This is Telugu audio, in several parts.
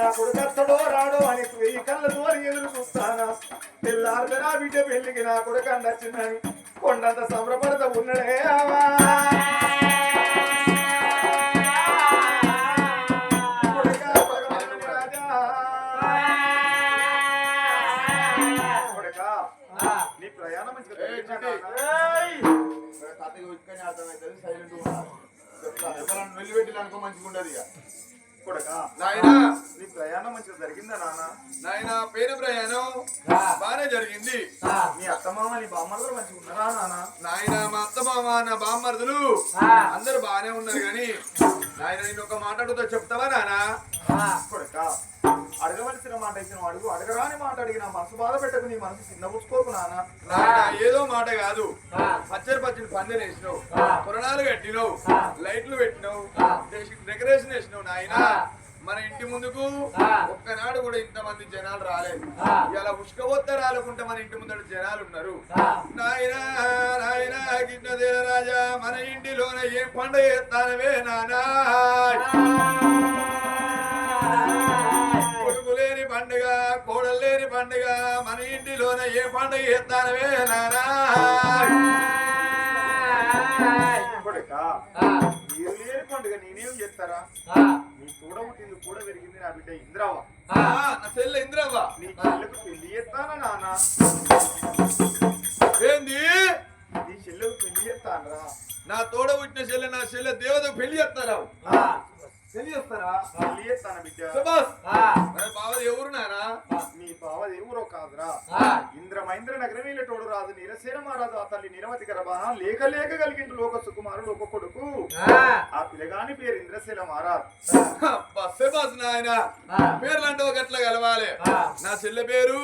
నా కొడుకత్తడో రాడో అని వెయ్యి కళ్ళతో ఎదురు చూస్తానా? తెల్లారితే నా బిడ్డ పెళ్ళికి నా కొడుకు అందచ్చిందని కొండంత సంబరపడత ఉన్నడే ఆవా. ఎవరన్నా నిలబెట్టి అనుకో మంచిగా ఉండదు ఇక. కొడుకా, నాయనా. నీ ప్రయాణం మంచిగా జరిగిందా నాన్న నాయనా పేరు ప్రయాణం. బానే జరిగింది. నీ అత్తమామ నీ బామ్మలు మంచిగా ఉన్నారా నాన్న నాయన మా అత్త మామ నా బామ్మర్దులు. అందరూ బానే ఉన్నారు గాని నాయన నేను ఒక మాట అడుగుతా చెప్తావా నానా? కొడుక. అడగవలసిన మాట ఇచ్చిన అడుగు అడగరాని మాట అడిగిన మనసు బాధ పెట్టకు నీ మనసు చిన్నబుచ్చుకోకు నాన్న. ఏదో మాట కాదు. పచ్చడి పచ్చడి పందెలు వేసినావు. పురణాలు కట్టినావు. లైట్లు పెట్టినావు. డెక- డెకరేషన్ వేసినావు నాయన. మన ఇంటి ముందుకు ఒక్కనాడు కూడా ఇంతమంది జనాలు రాలేదు. ఇలా ఉష్కబొత్త రాలకుంటే మన ఇంటి ముందర జనాలు ఉన్నారు. నాయన నాయన గిన్నదేల రాజా మన ఇంటిలోన ఏ పండుగ చేస్తానవే నానా. పండుగ మన ఇంటిలోన ఏ పండుగ చేస్తానవే నానా పండుగ నీ కూడా పెరిగింది నా బిడ్డ ఇంద్రావ ఆ, నా చెల్లె ఇంద్రవ్వ. నీ చెల్లెకు పెళ్ళి చేస్తానా నాన్న? ఏంది? నీ చెల్లెకు పెళ్ళి చేస్తానరా. నా తోడ పుట్టిన చెల్లె నా చెల్లె దేవత పెళ్ళి చేస్తారా? బావది ఎవరు నానా నీ బావ ఎవరో కాదురా. ఇంద్ర మహేంద్ర నగరం వెళ్ళేటోడు రాదు నీరసేన మారాదు ఆ తల్లి నిరవతి గర్భాన లేక లేక కలిగిండు లోక సుకుమారుడు ఒక కొడుకు. ఆ. పిల్లగాని పేరు ఇంద్రశీల మారాదు శబాస్ నాయన. పేర్లు అంటే ఒక గట్ల కలవాలి. నా చెల్లె పేరు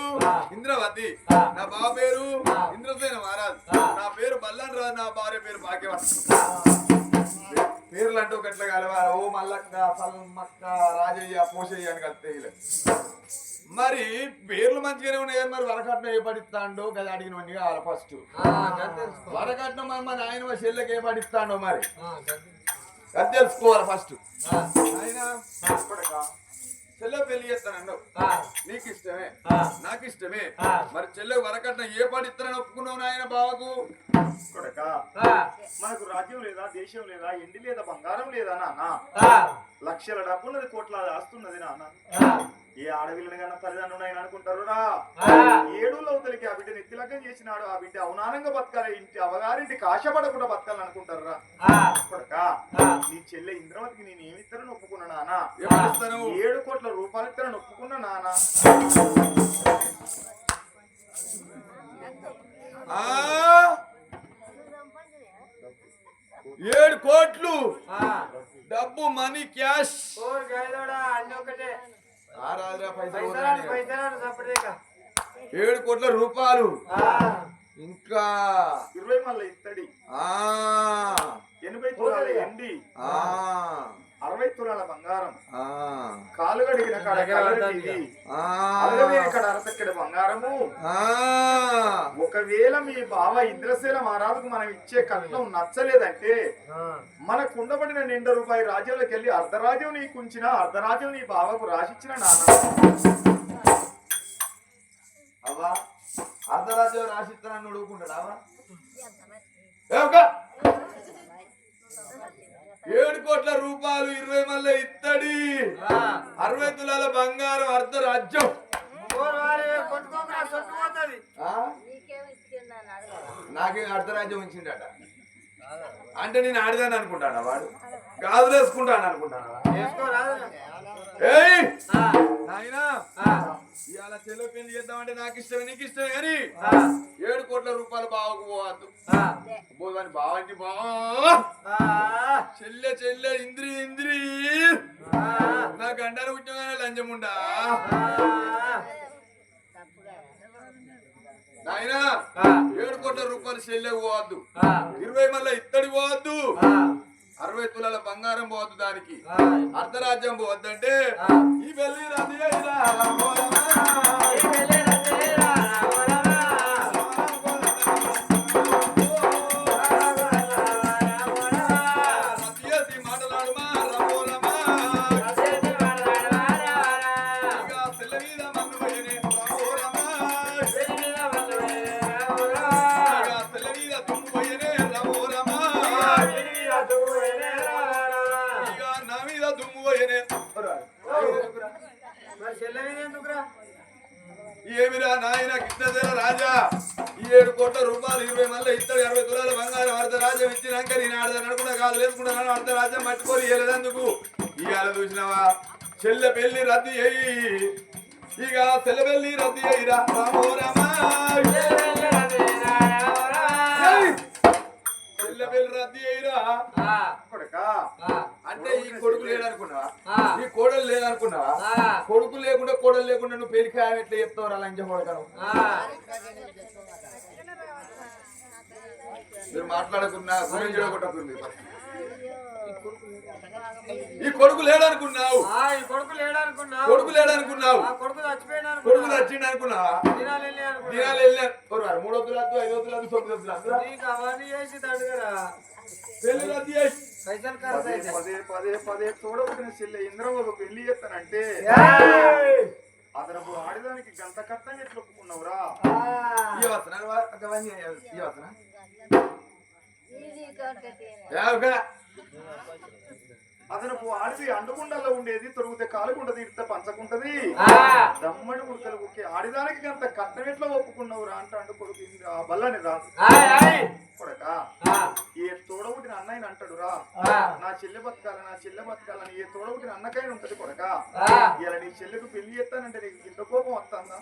ఇంద్రవతి. నా బావ పేరు ఇంద్రసేన మహారాజ్. నా పేరు బల్లాన్ రాజు నా భార్య పేరు భాగ్యవతి. పేర్లు అంటే ఒక గట్ల కలవాలి ఓ మల్లక్క సల్మక్క రాజయ్య పోషయ్య అని కలిస్తే వీళ్ళు. మరి పేర్లు మంచిగానే ఉన్నాయి కానీ మరి వరకట్నం ఏ పడిస్తాండో గది అడిగినవన్నీ కావాలి ఫస్ట్ వరకట్నం మరి మన ఆయన చెల్లెకి ఏ పడిస్తాండో మరి అది తెలుసుకోవాలి ఫస్ట్ ఆయన? చెల్లె పెళ్ళి చేస్తానన్నావు నీకు ఇష్టమే నాకు ఇష్టమే మరి చెల్లె వరకట్నం ఏ పాటు ఇస్తానని ఒప్పుకున్నావు నాయన బావకు? కొడుకా, మనకు రాజ్యం లేదా దేశం లేదా ఎండి లేదా బంగారం లేదా నాన్న? లక్షల డబ్బున్నది కోట్ల ఆస్తున్నది నాన్న. ఏ ఆడవిల్లని కన్నా తల్లిదండ్రులు ఆయన అనుకుంటారు రా? ఏడు లవతలకి ఆ బిడ్డ నెత్తిలగ్గం చేసినాడు ఆ బిడ్డ అవనానంగా బతకాలి. ఇంటి అవగారింటి కాశపడకుండా బతకాలని అనుకుంటారు రా. నీ చెల్లె ఇంద్రవతికి నేను ఏమి ఇస్తానని ఒప్పుకున్నా ఇస్తాను ఏడు కోట్ల రూపాయలు ఇస్తానని ఒప్పుకున్నా నాన్న ఆ? ఏడు కోట్లు. డబ్బు మనీ క్యాష్. పోతున్నాయి. ఏడు కోట్ల రూపాయలు. ఇంకా. ఇరవై మళ్ళీ ఇత్తడి. ఆ. ఎనభై ఎండి. ఆ. అరవై తులాల బంగారం. ఆ. కాలు గడిగిన కాడ అరతక్కడ బంగారము. ఆ. ఒకవేళ మీ బావ ఇంద్రశీల మహారాజుకు మనం ఇచ్చే కట్నం నచ్చలేదంటే మన కుండబడిన నిండు రూపాయి రాజ్యంలోకి వెళ్ళి అర్ధరాజ్యం నీకు ఉంచిన అర్ధరాజ్యం నీ బావకు రాసిచ్చిన నాన్న. అవ్వా అర్ధరాజ్యం రాసిస్తానని అడుగుకుంటాడావా ఏడు కోట్ల రూపాయలు ఇరవై మళ్ళీ ఇత్తడి. అరవై తులాల బంగారం అర్ధరాజ్యం. ఆ? నాకేం అర్ధరాజ్యం ఉంచిండట అంటే నేను ఆడదాన్ని అనుకుంటాడా వాడు? గాజులు వేసుకుంటాను అనుకుంటానా ఇవాళ చెల్లె పెళ్ళి చేద్దామంటే నాకు ఇష్టమే నీకు ఇష్టమే కానీ ఏడు కోట్ల రూపాయలు బావకు పోవద్దు. పోదని బావంటి బావా చెల్లె చెల్లె ఇంద్రి ఇంద్రి. నా గంటలు ఉద్యోగానే లంచముండా నాయనా ఏడు కోట్ల రూపాయలు చెల్లె పోవద్దు. ఇరవై మళ్ళీ ఇత్తడి పోవద్దు. అరవై తులాల బంగారం పోవద్దు దానికి. అర్ధరాజ్యం పోవద్దంటే ఈ వెళ్ళి కోట్ల రూపాయలు ఇరవై మళ్ళీ ఇస్తాడు ఇరవై తులాల బంగారం అర్ధ రాజ్యం ఇచ్చినాక నేను ఆడదా నడకుండా కాదు లేసుకుంటాను అర్ధ రాజ్యం పట్టుకొని వెళ్ళేందుకు ఇవాళ చూసినావా? చెల్లె పెళ్ళి రద్దు అయ్యి ఇక చెల్లె పెళ్ళి రద్దు అయ్యిరా రామో రామా. ఏయ్! చెల్లె పెళ్ళి రద్దు అయ్యిరా కొడుకా అంటే ఈ కొడుకు లేడనుకున్నావా ఈ కోడలు లేదనుకున్నావా? కొడుకు లేకుండా కోడలు లేకుండా నువ్వు పెళ్ళి ఎట్లా చెప్తావు లంచ కొడతాను మీరు మాట్లాడకున్నా గురించి కొట్టకుంది ఈ కొడుకు లేడనుకున్నావు. ఈ కొడుకు లేడనుకున్నా కొడుకు లేడనుకున్నావు. ఆ కొడుకు చచ్చిపోయినా కొడుకు దినాలు అనుకున్నా దినాలు వెళ్ళా మూడు వద్దులు వద్దు ఐదు వద్దులు వద్దు తొమ్మిది వద్దులు నీకు అవన్నీ చేసి పెళ్ళి రద్దు చేసి. పదే పదే పదే తోడబుట్టిన చెల్లె ఇంద్రబాబు పెళ్ళి చేస్తానంటే అదనపు ఆడదానికి గంట కట్టంగా ఎట్లా ఒప్పుకున్నావురా? ఈ వస్తున్నా ఈ వస్తున్నా అదనపు ఆడిది అండుకుండల్లో ఉండేది తొడిగితే కాలుకుంటది ఇడితే పంచకుంటది దమ్మడి ఉడకలు ఒకే ఆడిదానికి గంత కట్టం ఎట్లా ఒప్పుకున్నావురా అంటాడు కొడుకు ఇంద్ర ఆ బల్లని రాదు కొడక ఏ తోడబుట్టిన అన్నయ్యని అంటాడు రా నా చెల్లె బతకాల నా చెల్లె బతకాలని ఏ తోడబుట్టిన అన్నకైనా ఉంటది కొడక. ఇలా నీ చెల్లెకు పెళ్ళి చేస్తానంటే నీకు ఇంత కోపం వస్తుందా?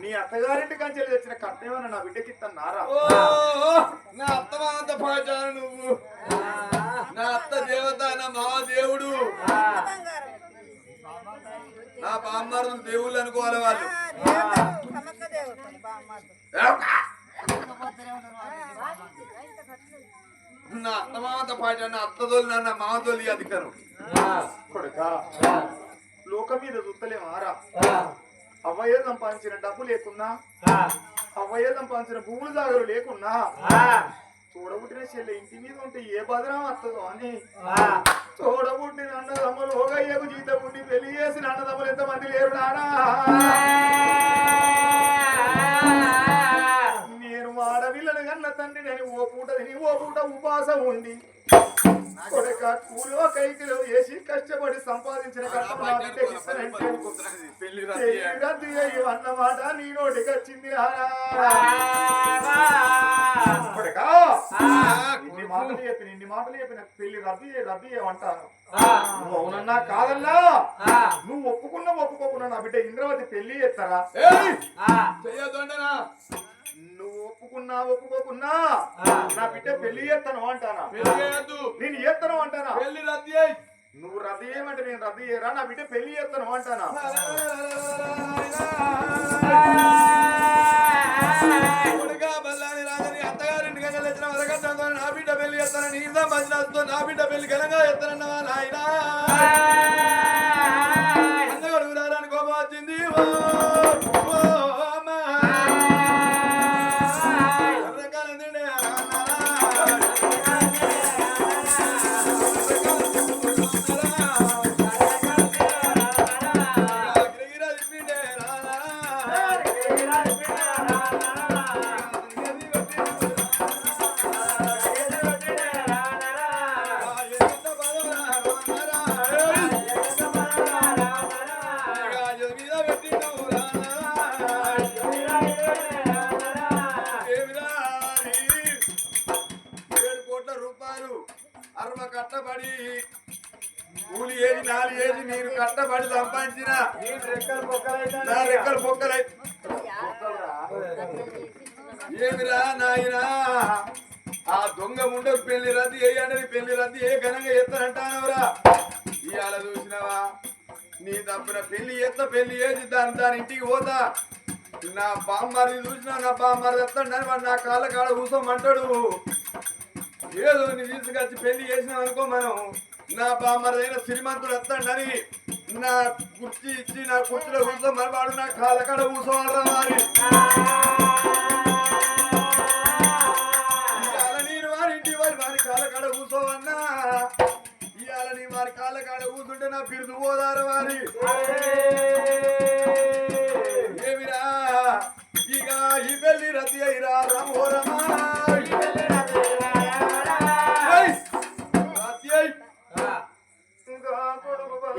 నీ అత్తగారింటి కంచెలు తెచ్చిన కట్టేమన్నా నా బిడ్డకి ఇస్తానారా ఓ నా అత్తమాంత పాచాను నువ్వు. నా అత్త దేవత నా మావ దేవుడు నా బామ్మారులు దేవుళ్ళు అనుకోవాలి వాళ్ళు. నా అత్తమాంత పాచాను నా అత్తదోలు నా మామతోలి అధికారం. కొడక లోకం మీద చూస్తలేమారా అవ్వయ్య సంపాదించిన డబ్బు లేకున్నా అవ్వయ్య సంపాదించిన భూములు జాగలు లేకున్నా చూడబుట్టిన చెల్లె ఇంటి మీద ఉంటే ఏ భద్రం వస్తుందో అని. చూడబుట్టిన అన్నదమ్ములు ఓగయ్యకు జీత పుట్టి పెళ్ళి చేసిన అన్నదమ్ములు ఎంతమంది లేరు నానా. నేను ఆడపిల్లను కన్న తండ్రి నేను ఓ పూట తిని ఓ పూట ఉపాసం ఉండి కొడక కూలో కైకిలో వేసి కష్టపడి సంపాదించిన చేయు అన్నమాట నీ నోటికి వచ్చింది రారా చెప్పిన ఇన్ని మాటలు చెప్పిన పెళ్ళి రద్దు రద్దు చేయమంటాను నువ్వు అవునన్నా కాదన్నా నువ్వు ఒప్పుకున్నా ఒప్పుకోకున్నా నా బిడ్డ ఇంద్రవతి పెళ్ళి చేస్తారా నువ్వు ఒప్పుకున్నా ఒప్పుకోకున్నా నా బిడ్డ పెళ్ళి చేస్తాను అంటానా నేను చేస్తాను అంటానా పెళ్ళి రద్దు నువ్వు రద్దు చేయమంటే నేను రద్దు చేయరా నా బిడ్డ పెళ్ళి చేస్తాను అంటానా ఎత్తన పెళ్ళి చేస్తానని ఇందా నా బిడ్డ పెళ్ళి ఘనంగా చేస్తానన్నవా నాయనా? చేయండి ఏ ఘనంగా ఎత్తనంటానవరా ఇవాళ చూసినావా? నీ తప్పున పెళ్ళి ఎత్త పెళ్ళి ఏది దాని దాని ఇంటికి పోతా. నా బామ్మారి చూసినా నా బామ్మారి ఎత్తండి వాడు నా కాళ్ళ కాడ కూసోమంటాడు. ఏదో నీ తీసుకొచ్చి పెళ్ళి చేసినాం అనుకో మనం. నా బామ్మారి అయిన శ్రీమంతుడు ఎత్తండి నా కుర్చీ ఇచ్చి నా కుర్చీలో కూర్చోమని వాడు నా కాళ్ళ కాడ మరి. చేయాలని వారి కాళ్ళ కాళ్ళ కూతుంటే నా పిరుదు పోదారు వారి. ఏమిరా? ఇక ఈ పెళ్ళి రద్ది అయిరా రఘోరమా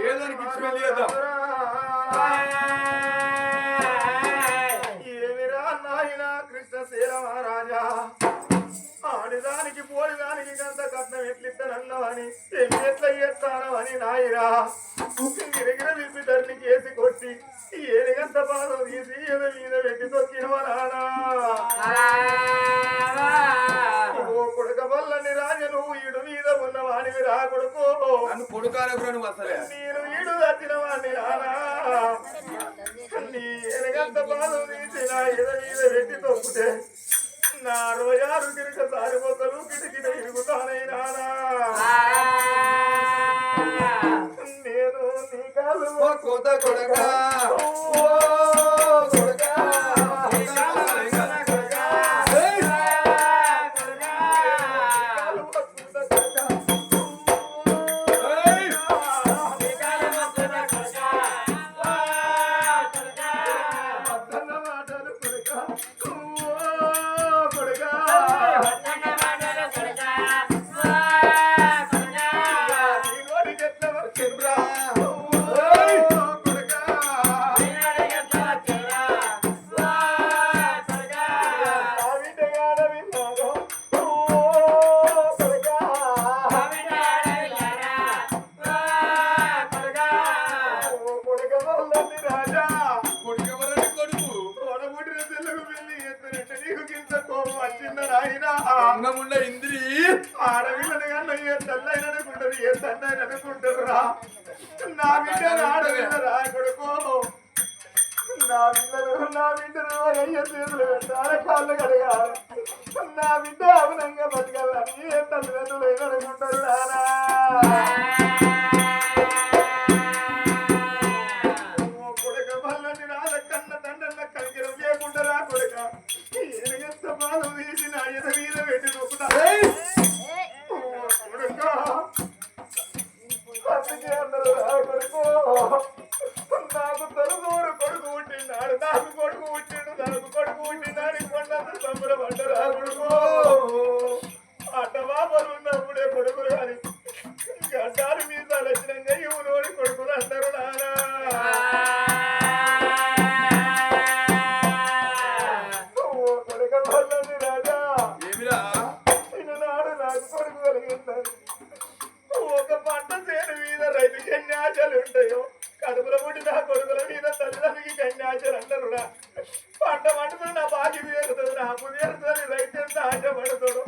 ఏదానికి ఇచ్చి వెళ్ళి అని పెళ్ళి ఎట్లా చేస్తాను అని నాయరా గిరగిర విప్పి తల్లి చేసి కొట్టి ఏలిగంత బాధం తీసి ఏదో మీద పెట్టి తొక్కిన ఓ కొడుక వల్లని రాజ నువ్వు ఈడు మీద ఉన్న వాణివి రా కొడుకు. నేను ఈడు దచ్చిన వాణ్ణి రానా నీ ఎనగంత బాధం తీసి నా ఎద మీద పెట్టి తొక్కుతే నా అరవై ఆరు గిరిక సారి మొక్కలు కిటికిట ఇరుగుతానైనా నేను నీ కాలు కొత్త నా బిడ్డను అయ్య చేతులు పెట్టాలి కాళ్ళు కడగాలి నా బిడ్డ అవనంగా బతకాలని ఏ తల్లిదండ్రులు ఏమనుకుంటారు నానా నాకు తెలుసు వాడు నాకు కొడుకు వచ్చాడు పుదేరుతో రైతు ఎంత ఆశపడతాడు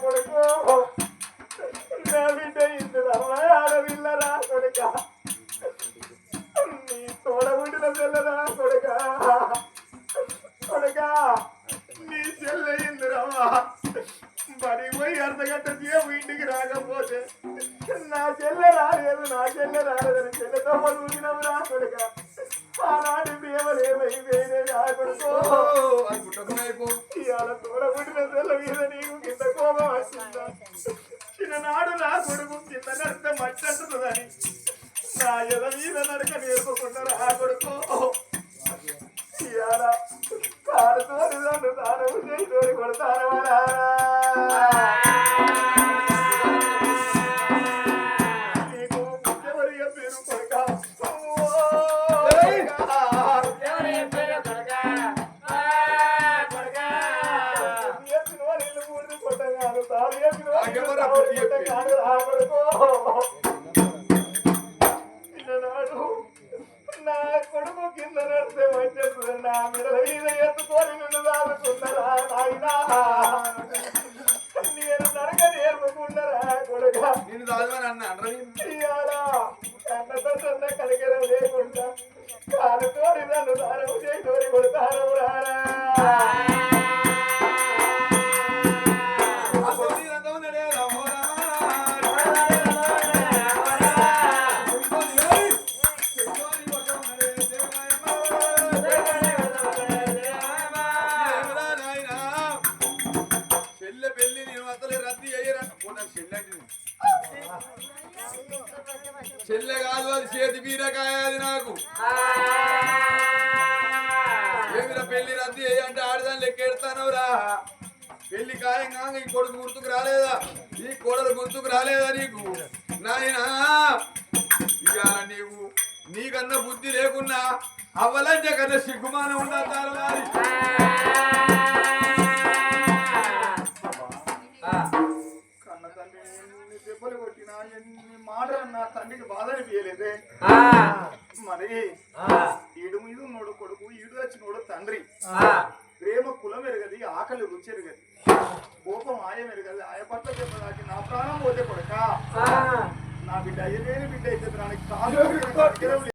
for the girl. Oh. నా కొడుకు కింద నడితే మట్టి అంటున్నదని. నా ఎద మీద నడక నేర్పకుండా ఆ కొడుకు. ఇవాళ కారుతో నన్ను తాను కొడతాను నా కొడుకు కింద నడిస్తే మంచి నా మీద. నీవు. నీకన్నా బుద్ధి లేకున్నా అవ్వలంటే కన్నా సిగ్గుమానం ఉండాలి కన్న తండ్రి ఎన్ని దెబ్బలు కొట్టినా ఎన్ని మాటలు నా తండ్రికి బాధ అనిపించలేదే. మరి ఈడు మీద ఉన్నోడు కొడుకు ఈడు వచ్చినోడు తండ్రి. ప్రేమ కులం ఎరగది ఆకలి రుచి ఎరగది. కోపం ఆయం ఎరగది ఆయ పట్ల చెప్పడానికి నా ప్రాణం పోతే కొడక. నా బిడ్డ అయ్యలేని బిడ్డ అయితే దానికి కాదు.